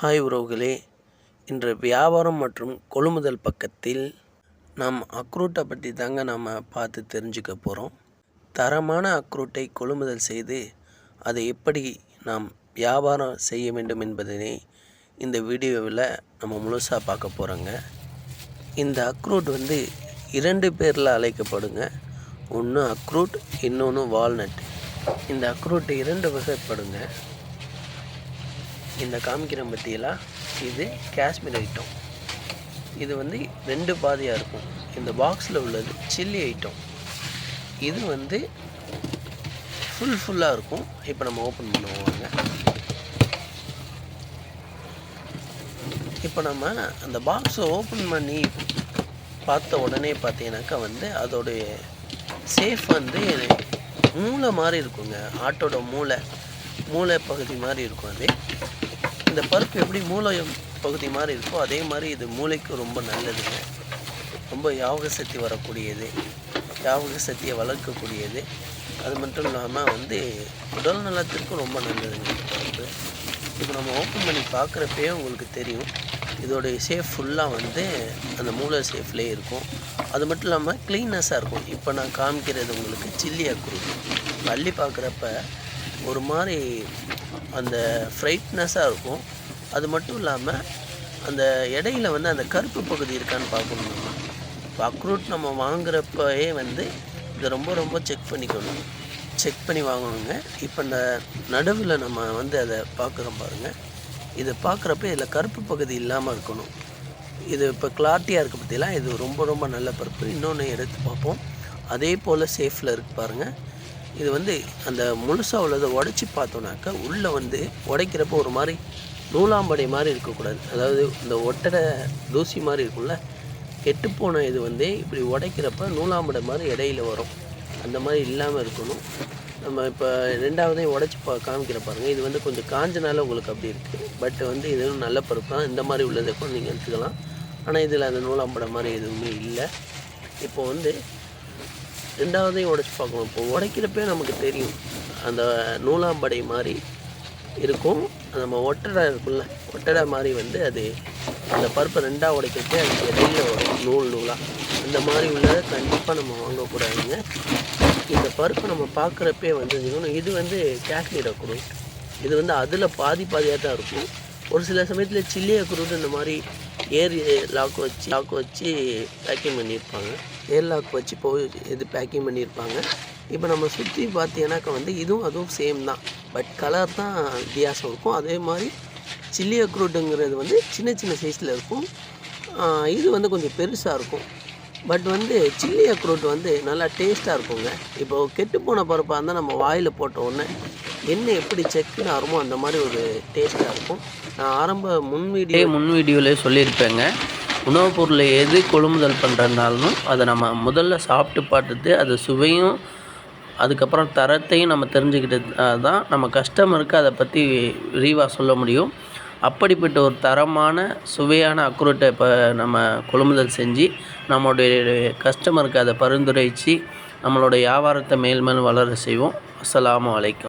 Hi உறவுகளே இன்று வியாபாரம் மற்றும் கொள்முதல் பக்கத்தில் நாம் அக்ரூட்டை பற்றி தாங்க நாம் பார்த்து தெரிஞ்சுக்க போகிறோம் தரமான அக்ரூட்டை கொள்முதல் செய்து அதை எப்படி நாம் வியாபாரம் செய்ய வேண்டும் என்பதனை இந்த வீடியோவில் நம்ம முழுசாக பார்க்க போகிறோங்க இந்த அக்ரூட் வந்து இரண்டு பேரில் அழைக்கப்படுங்க. ஒன்று அக்ரூட் இன்னொன்று வால்நட். இந்த அக்ரூட் இரண்டு வகைப்படுங்க. இந்த காமிக்கிற பற்றியெல்லாம் இது காஷ்மீர் ஐட்டம் இது வந்து ரெண்டு பாதையாக இருக்கும். இந்த பாக்ஸில் உள்ளது சில்லி ஐட்டம் இது வந்து ஃபுல் ஃபுல்லாக இருக்கும். இப்போ நம்ம ஓப்பன் பண்ணுவாங்க இப்போ நம்ம அந்த பாக்ஸை ஓப்பன் பண்ணி பார்த்த உடனே பார்த்தீங்கன்னாக்கா வந்து அதோடைய சேஃப் வந்து மூளை மாதிரி இருக்குங்க. ஆட்டோட மூளை மூளை பகுதி மாதிரி இருக்கும் அது. இந்த பருப்பு எப்படி மூளை பகுதி மாதிரி இருக்கோ அதே மாதிரி இது மூளைக்கு ரொம்ப நல்லதுங்க ரொம்ப யாவக சக்தி வரக்கூடியது. யாவக சக்தியை வளர்க்கக்கூடியது. அது மட்டும் இல்லாமல் வந்து உடல் நலத்திற்கும் ரொம்ப நல்லதுங்க இந்த பருப்பு. இப்போ நம்ம ஓப்பன் பண்ணி பார்க்குறப்பயே உங்களுக்கு தெரியும். இதோடைய சேஃப் ஃபுல்லாக வந்து அந்த மூளை சேஃப்லேயே இருக்கும். அது மட்டும் இல்லாமல் க்ளீனஸாக இருக்கும். இப்போ நான் காமிக்கிறது உங்களுக்கு சில்லி அக்ரூட் அள்ளி பார்க்குறப்ப ஒரு மாதிரி அந்த ஃப்ரைட்னஸாக இருக்கும். அது மட்டும் இல்லாமல் அந்த இடையில வந்து அந்த கருப்பு பகுதி இருக்கான்னு பார்க்கணும் நம்ம. இப்போ அக்ரூட் நம்ம வாங்குறப்பவே வந்து இதை ரொம்ப ரொம்ப செக் பண்ணிக்கணும். செக் பண்ணி வாங்கணுங்க. இப்போ இந்த நடுவில் நம்ம வந்து அதை பார்க்குறோம் பாருங்கள் இதை பார்க்குறப்ப இதில் கருப்பு பகுதி இல்லாமல் இருக்கணும். இது இப்போ கிளாரிட்டியாக இருக்க பற்றிலாம் இது ரொம்ப ரொம்ப நல்ல பருப்பு. இன்னொன்று எடுத்து பார்ப்போம். அதே போல் சேஃபில் இருக்கு பாருங்கள் இது வந்து அந்த முழுசாக உள்ளதை உடச்சி பார்த்தோன்னாக்கா உள்ளே வந்து உடைக்கிறப்போ ஒரு மாதிரி நூலாம்படை மாதிரி இருக்கக்கூடாது. அதாவது இந்த ஒட்டடை தூசி மாதிரி இருக்கும்ல கெட்டுப்போன இது வந்து இப்படி உடைக்கிறப்ப நூலாம்படை மாதிரி இடையில வரும். அந்த மாதிரி இல்லாமல் இருக்கணும். நம்ம இப்போ ரெண்டாவதையும் உடச்சி பா காமிக்கிற பாருங்கள் இது வந்து கொஞ்சம் காஞ்சனால உங்களுக்கு அப்படி இருக்குது பட் வந்து இதுவும் நல்ல பருப்பு தான். இந்த மாதிரி உள்ளதை கூட நீங்கள் எடுத்துக்கலாம். ஆனால் இதில் அந்த நூலாம்படை மாதிரி எதுவுமே இல்லை. இப்போ வந்து ரெண்டாவதையும் உடச்சி பார்க்கணும். இப்போ உடைக்கிறப்பே நமக்கு தெரியும். அந்த நூலாம்படை மாதிரி இருக்கும். நம்ம ஒட்டடை இருக்குல்ல ஒட்டடை மாதிரி வந்து அது அந்த பருப்பை ரெண்டாக உடைக்கிறது அது இடையில வரும் நூல் நூலாக அந்த மாதிரி உள்ளதை கண்டிப்பாக நம்ம வாங்கக்கூடாதுங்க. இந்த பருப்பை நம்ம பார்க்குறப்பே வந்து இது வந்து காஷ்மீர் அக்ரூட் இது வந்து அதில் பாதி பாதியாக தான் இருக்கும். ஒரு சில சமயத்தில் சில்லி அக்ரூட் இந்த மாதிரி ஏர் லாக் வச்சு லாக் வச்சு பேக்கிங் பண்ணியிருப்பாங்க. ஏர் லாக் வச்சு போய் இது பேக்கிங் பண்ணியிருப்பாங்க. இப்போ நம்ம சுற்றி பார்த்தீங்கன்னாக்கா வந்து இதுவும் அதுவும் சேம் தான். பட் கலர் தான் வித்தியாசம் இருக்கும். அதே மாதிரி சில்லி அக்ரூட்டுங்கிறது வந்து சின்ன சின்ன சைஸில் இருக்கும். இது வந்து கொஞ்சம் பெருசாக இருக்கும். பட் வந்து சில்லி அக்ரூட் வந்து நல்லா டேஸ்ட்டாக இருக்குங்க. இப்போது கெட்டு போன பருப்பாக இருந்தால் நம்ம வாயில் போட்ட உடனே எண்ணெய் எப்படி செக்குன்னு ஆறுமோ அந்த மாதிரி ஒரு டேஸ்ட்டாக இருக்கும். நான் ஆரம்ப முன் வீடியோ முன் வீடியோவிலே சொல்லியிருப்பேங்க. உணவுப் பொருளை எது கொள்முதல் பண்ணுறதுனாலும் அதை நம்ம முதல்ல சாப்பிட்டு பார்த்துட்டு அது சுவையும் அதுக்கப்புறம் தரத்தையும் நம்ம தெரிஞ்சுக்கிட்டு தான் நம்ம கஸ்டமருக்கு அதை பற்றி விரிவாக சொல்ல முடியும். அப்படிப்பட்ட ஒரு தரமான சுவையான அக்ரூட்டை இப்போ நம்ம கொள்முதல் செஞ்சு நம்மளுடைய கஸ்டமருக்கு அதை பரிந்துரைச்சு நம்மளோட வியாபாரத்தை மேல் வளர செய்வோம். அஸ்லாம் வலைக்கும்